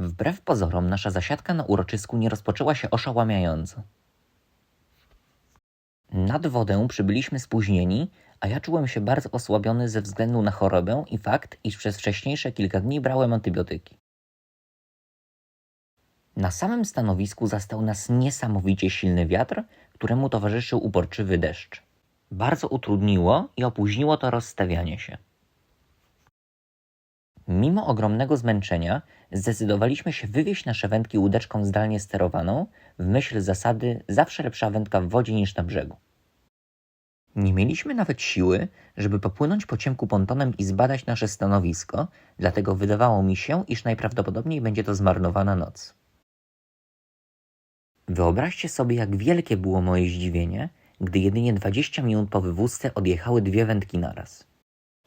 Wbrew pozorom, nasza zasiadka na uroczysku nie rozpoczęła się oszałamiająco. Nad wodę przybyliśmy spóźnieni, a ja czułem się bardzo osłabiony ze względu na chorobę i fakt, iż przez wcześniejsze kilka dni brałem antybiotyki. Na samym stanowisku zastał nas niesamowicie silny wiatr, któremu towarzyszył uporczywy deszcz. Bardzo utrudniło i opóźniło to rozstawianie się. Mimo ogromnego zmęczenia, zdecydowaliśmy się wywieźć nasze wędki łódeczką zdalnie sterowaną, w myśl zasady zawsze lepsza wędka w wodzie niż na brzegu. Nie mieliśmy nawet siły, żeby popłynąć po ciemku pontonem i zbadać nasze stanowisko, dlatego wydawało mi się, iż najprawdopodobniej będzie to zmarnowana noc. Wyobraźcie sobie, jak wielkie było moje zdziwienie, gdy jedynie 20 minut po wywózce odjechały dwie wędki naraz.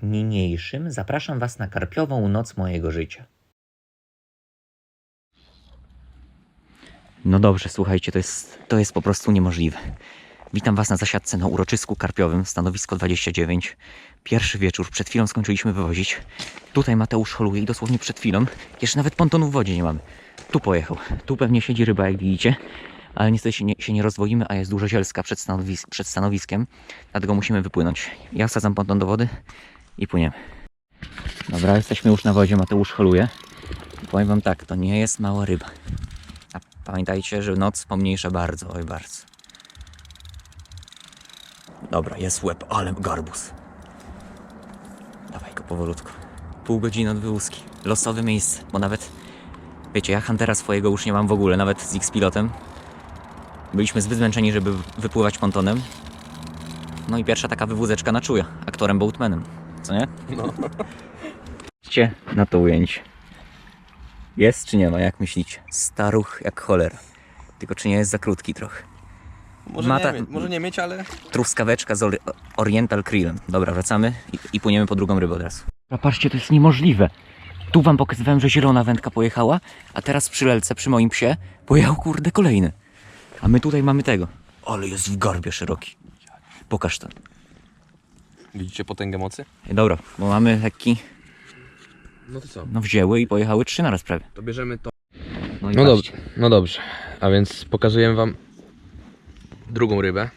Niniejszym zapraszam Was na karpiową noc mojego życia. No dobrze, słuchajcie, to jest, to jest po prostu niemożliwe. Witam Was na zasiadce na uroczysku karpiowym, stanowisko 29. Pierwszy wieczór, przed chwilą skończyliśmy wywozić. Tutaj Mateusz holuje i dosłownie przed chwilą, jeszcze nawet pontonu w wodzie nie mamy. Tu pojechał. Tu pewnie siedzi ryba, jak widzicie. Ale niestety się nie, się nie rozwoimy, a jest dużo zielska przed, przed stanowiskiem. Dlatego musimy wypłynąć. Ja wsadzam ponton do wody i płyniemy. Dobra, jesteśmy już na wodzie, Mateusz holuje. Powiem Wam tak, to nie jest mała ryba. Pamiętajcie, że noc pomniejsza bardzo, oj bardzo. Dobra, jest łeb, ale garbus. Dawaj go powolutku. Pół godziny od wyłuski. Losowe miejsce, bo nawet... Wiecie, ja Huntera swojego już nie mam w ogóle, nawet z X-Pilotem. Byliśmy zbyt zmęczeni, żeby wypływać pontonem. No i pierwsza taka wywózeczka na czuja, aktorem Boatmanem. Co nie? No. Na to ujęcie. Jest czy nie ma, jak myślicie? Staruch jak cholera. Tylko czy nie jest za krótki trochę? Może, Mata- nie, mieć, może nie mieć, ale truskaweczka z ori- Oriental Krillem. Dobra, wracamy i, i płyniemy po drugą rybę od razu. A patrzcie, to jest niemożliwe. Tu wam pokazywałem, że zielona wędka pojechała, a teraz przy lelce, przy moim psie, pojechał kurde kolejny. A my tutaj mamy tego. Ale jest w garbie szeroki. Pokaż to. widzicie potęgę mocy? Dobra, bo mamy lekki, No to co? no wzięły i pojechały trzy naraz prawie. To bierzemy to. No, i No patrzcie. dobrze, no dobrze. A więc pokazujemy wam drugą rybę.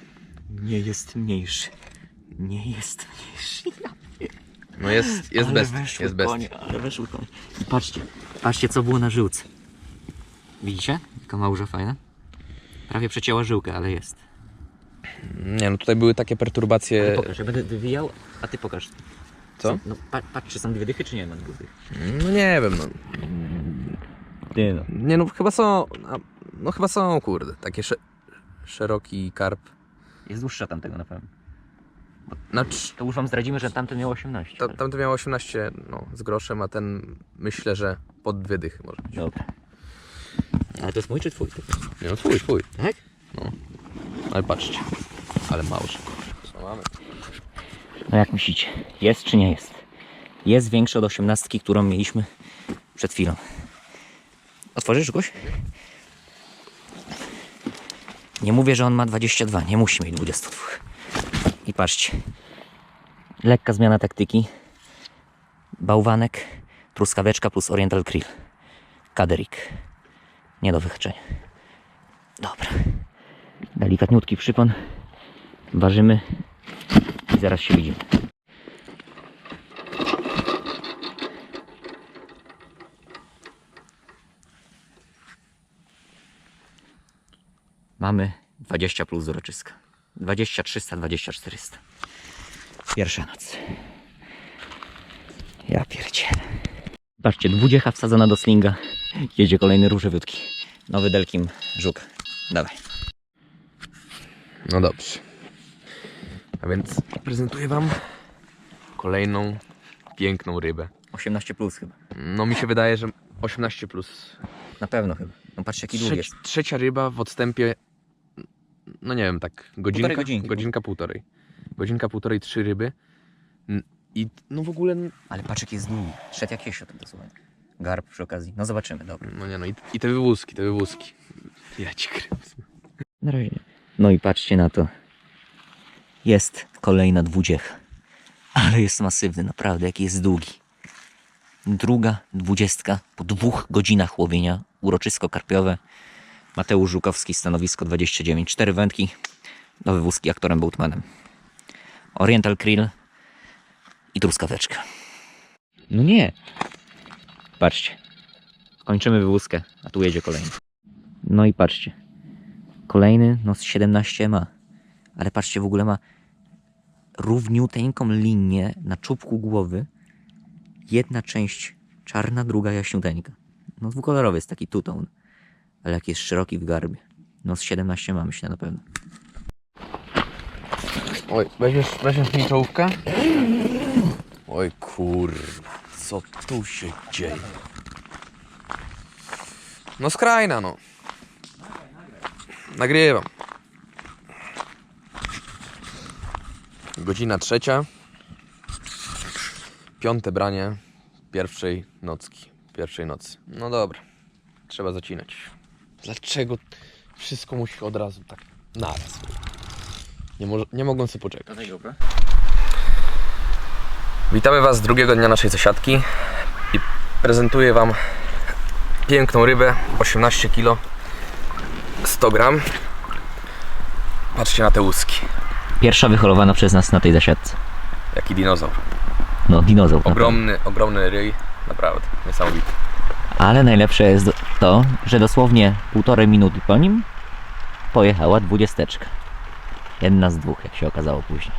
Nie jest mniejszy. Nie jest mniejszy. No jest, jest ale best, weszły jest best. konie, ale weszły konie. I patrzcie, patrzcie co było na żyłce. Widzicie? Jaka małża fajna? Prawie przecięła żyłkę, ale jest. Nie no, tutaj były takie perturbacje. Pokaż, ja będę wywijał, a ty pokaż. Co? No pa, patrz, czy są dwie dychy, czy nie ma dwóch dych. No nie wiem, no. Ty no. Nie no, chyba są. a- No chyba są, kurde. Takie sze, szeroki karp. Jest dłuższa tamtego na pewno. Znaczy, To już wam zdradzimy, że tamten miał 18. ta, tamten miał 18 no, z groszem, a ten myślę, że pod dwie dychy może być. Dobra. Ale to jest mój czy twój? Nie no, twój, twój. Tak? Ale patrzcie. Ale małże. Co mamy? No jak myślicie? Jest czy nie jest? Jest większy od 18, którą mieliśmy przed chwilą. Otworzysz goś? Nie mówię, że on ma 22, nie musi mieć 22. I patrzcie. Lekka zmiana taktyki. Bałwanek, truskaweczka plus Oriental Krill. Kaderik. Nie do wyhaczenia. Dobra. Delikatniutki przypon. Ważymy i zaraz się widzimy. Mamy 20 plus uroczyska. 20 300, 20 400. Pierwsza noc. Ja pierdzielę. Patrzcie, dwudziecha wsadzona do slinga. Jedzie kolejny różowiutki. Nowy Delkim Żuk. Dawaj. No dobrze. A więc prezentuję wam kolejną piękną rybę. 18 plus chyba. No mi się wydaje, że 18 plus. Na pewno chyba. No patrzcie jaki długi jest. trzecia ryba w odstępie. No nie wiem, tak godzinka, Półtorej godzinki. godzinka półtorej. Godzinka półtorej, trzy ryby. N- I no w ogóle, Ale patrz jaki jest długi. Szedł jak jesioł dosłownie. Garb przy okazji. No zobaczymy, dobra. no nie no, i, i te wywózki, te wywózki. Ja ci kręcę. Na razie. No i patrzcie na to. Jest kolejna dwudziecha. Ale jest masywny, naprawdę, jaki jest długi. druga dwudziestka po dwóch godzinach łowienia. Uroczysko karpiowe. Mateusz Żukowski, stanowisko 29. Cztery wędki do wywózki aktorem Boatmanem. Oriental Krill i truskaweczka. No nie. Patrzcie. Kończymy wywózkę, a tu jedzie kolejny. No i patrzcie. Kolejny, no z 17 ma. Ale patrzcie, w ogóle ma równiuteńką linię na czubku głowy. Jedna część czarna, druga jaśniuteńka. No dwukolorowy jest taki tutone. Ale jak jest szeroki w garbie. No z 17 ma, myślę na pewno. Oj, weźmiesz, weźmiesz mi czołówkę? Oj kurwa, co tu się dzieje? No skrajna no. Nagrywam. Godzina trzecia. Piąte branie pierwszej nocki. Pierwszej nocy. No dobra. Trzeba zacinać. Dlaczego wszystko musi od razu tak naraz? Nie, nie mogą sobie poczekać. Witamy Was z drugiego dnia naszej zasiadki i prezentuję Wam piękną rybę 18 kg 100 gram. Patrzcie na te łuski. Pierwsza wyholowana przez nas na tej zasiadce. Jaki dinozaur. No, dinozaur. Ogromny, ogromny ryj. Naprawdę, niesamowity. Ale najlepsze jest to, że dosłownie półtorej minuty po nim pojechała dwudziesteczka. Jedna z dwóch, jak się okazało później.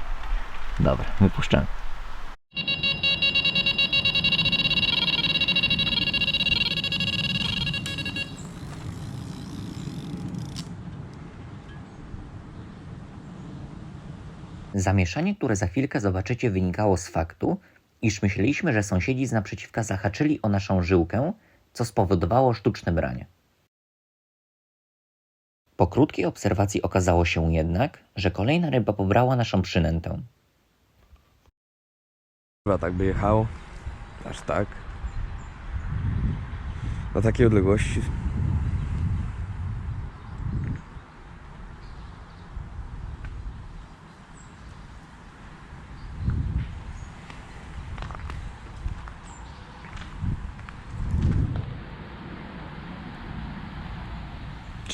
Dobra, wypuszczamy. Zamieszanie, które za chwilkę zobaczycie, wynikało z faktu, iż myśleliśmy, że sąsiedzi z naprzeciwka zahaczyli o naszą żyłkę, co spowodowało sztuczne branie. Po krótkiej obserwacji okazało się jednak, że kolejna ryba pobrała naszą przynętę. Chyba tak by jechało. Aż tak. Na takiej odległości.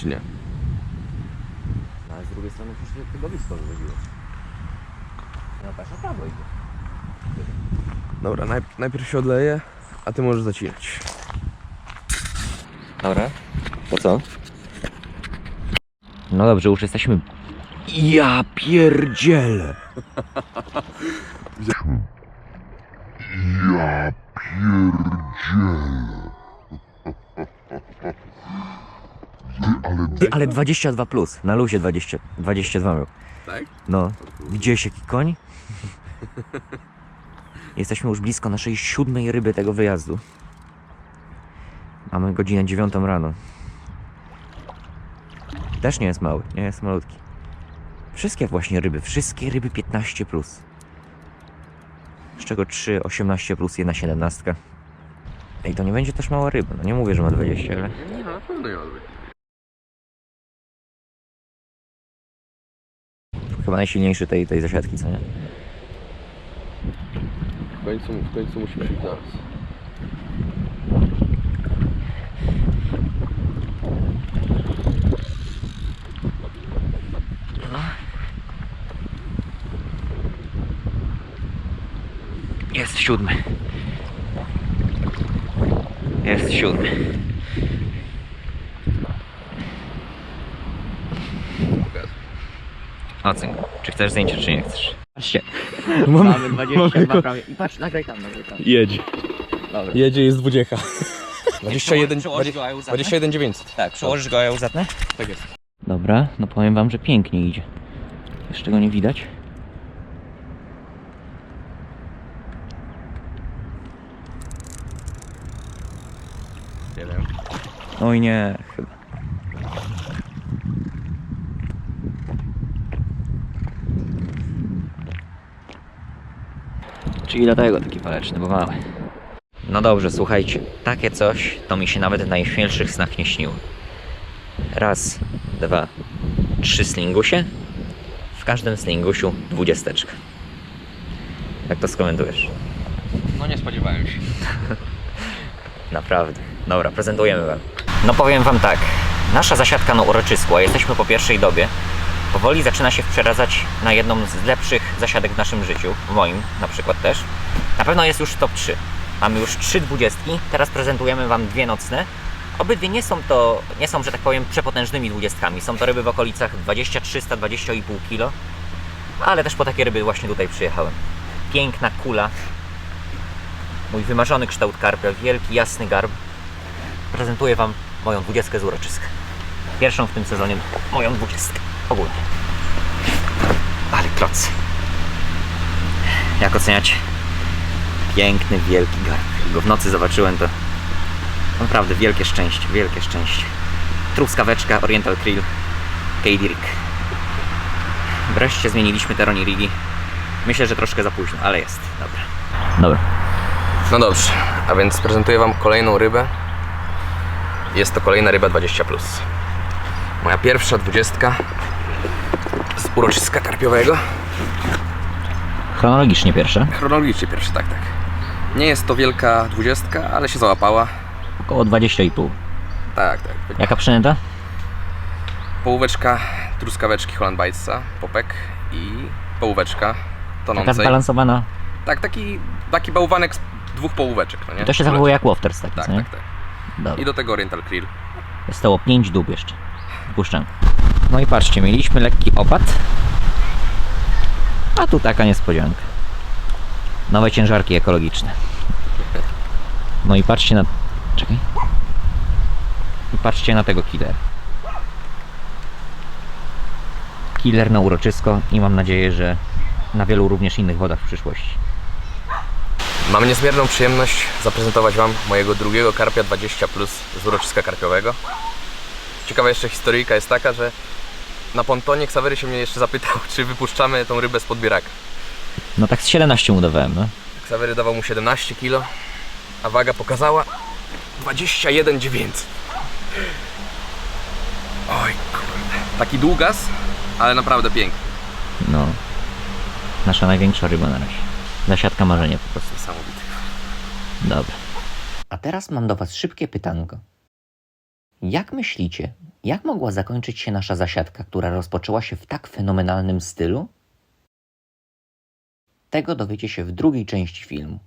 Czy nie? Ale z drugiej strony przecież tego blisko wychodziło. No patrz, na prawo idzie. Dobra, naj, najpierw się odleję, a ty możesz zacinać. Dobra, to co? No dobrze, już jesteśmy... Ja pierdzielę! ale 22 plus, na luzie 20, 22 miał. Tak? No, widziałeś jaki koń? Jesteśmy już blisko naszej siódmej ryby tego wyjazdu. Mamy godzinę dziewiątą rano. Też nie jest mały, nie jest malutki. Wszystkie właśnie ryby, wszystkie ryby 15 plus. Z czego 3 18 plus, jedna 17. Ej, to nie będzie też mała ryba. No nie mówię, że ma 20, ale Nie, na pewno nie odbyć. Chyba najsilniejszy tej, tej zasiadki, co nie? W końcu, w końcu musi przyjść. Jest siódmy. Jest siódmy. Ocen. Czy chcesz zdjęcie, czy nie chcesz? Patrzcie. Mamy 22 prawie. I patrz, nagraj tam, nagraj tam. Jedzie. Dobra. Jedzie, jest 20. 21, Przełożysz go, a ja uzatnę? 21 900. Tak, przełożysz go, a ja uzatnę? Tak jest. Dobra, no powiem wam, że pięknie idzie. Jeszcze go nie widać. Wiem. Oj nie, chyba. Czyli dlatego taki waleczny, bo mały. No dobrze, słuchajcie. Takie coś to mi się nawet w najśmielszych snach nie śniło. Raz, dwa, trzy slingusie. W każdym slingusiu dwudziesteczka. Jak to skomentujesz? No nie spodziewałem się. Naprawdę. Dobra, prezentujemy Wam. No powiem Wam tak. Nasza zasiadka na uroczysku, a jesteśmy po pierwszej dobie, powoli zaczyna się przeradzać na jedną z lepszych zasiadek w naszym życiu. W moim na przykład też. Na pewno jest już top 3. Mamy już trzy dwudziestki. Teraz prezentujemy Wam dwie nocne. Obydwie nie są to, nie są, że tak powiem, przepotężnymi dwudziestkami. Są to ryby w okolicach 2300 20,5 kg. Ale też po takie ryby właśnie tutaj przyjechałem. Piękna kula. Mój wymarzony kształt karpia, wielki, jasny garb. Prezentuję Wam moją dwudziestkę z uroczyska. Pierwszą w tym sezonie moją dwudziestkę. Ogólnie. Ale kloc. Jak oceniać? Piękny, wielki garb. Jak go w nocy zobaczyłem, to naprawdę wielkie szczęście, wielkie szczęście. Truskaweczka, Oriental Krill, Katie Rig. Wreszcie zmieniliśmy te Rigi. Myślę, że troszkę za późno, ale jest. Dobra. Dobra. No dobrze, a więc prezentuję Wam kolejną rybę. Jest to kolejna ryba 20. Moja pierwsza dwudziestka z uroczyska karpiowego. Chronologicznie pierwsza. Chronologicznie pierwszy, tak, tak. Nie jest to wielka dwudziestka, ale się załapała. Około 20,5. Tak, tak. Jaka przynęta? Połóweczka truskaweczki Holland Bitesa, popek i połóweczka Taka tonącej. zbalansowana. Tak, taki, taki bałwanek z dwóch połóweczek, no nie? I to się zachowuje jak Wofters taki, Tak, co nie? tak, tak. Dobra. I do tego Oriental Krill. Zostało 5 dób jeszcze. Wpuszczam. No i patrzcie, mieliśmy lekki opad. A tu taka niespodzianka. Nowe ciężarki ekologiczne. No i patrzcie na... Czekaj. I patrzcie na tego killer. Killer na uroczysko i mam nadzieję, że na wielu również innych wodach w przyszłości. Mam niezmierną przyjemność zaprezentować Wam mojego drugiego karpia 20 plus z uroczyska karpiowego. Ciekawa jeszcze historyjka jest taka, że na pontonie Ksawery się mnie jeszcze zapytał, czy wypuszczamy tą rybę z podbieraka. No tak z 17 udawałem, no. Ksawery dawał mu 17 kg, a waga pokazała 21 900. Oj kurde. Taki długas, ale naprawdę piękny. No. Nasza największa ryba na razie. Zasiadka marzenia po prostu. Niesamowity. Dobra. A teraz mam do Was szybkie pytanko. Jak myślicie, jak mogła zakończyć się nasza zasiadka, która rozpoczęła się w tak fenomenalnym stylu? Tego dowiecie się w drugiej części filmu.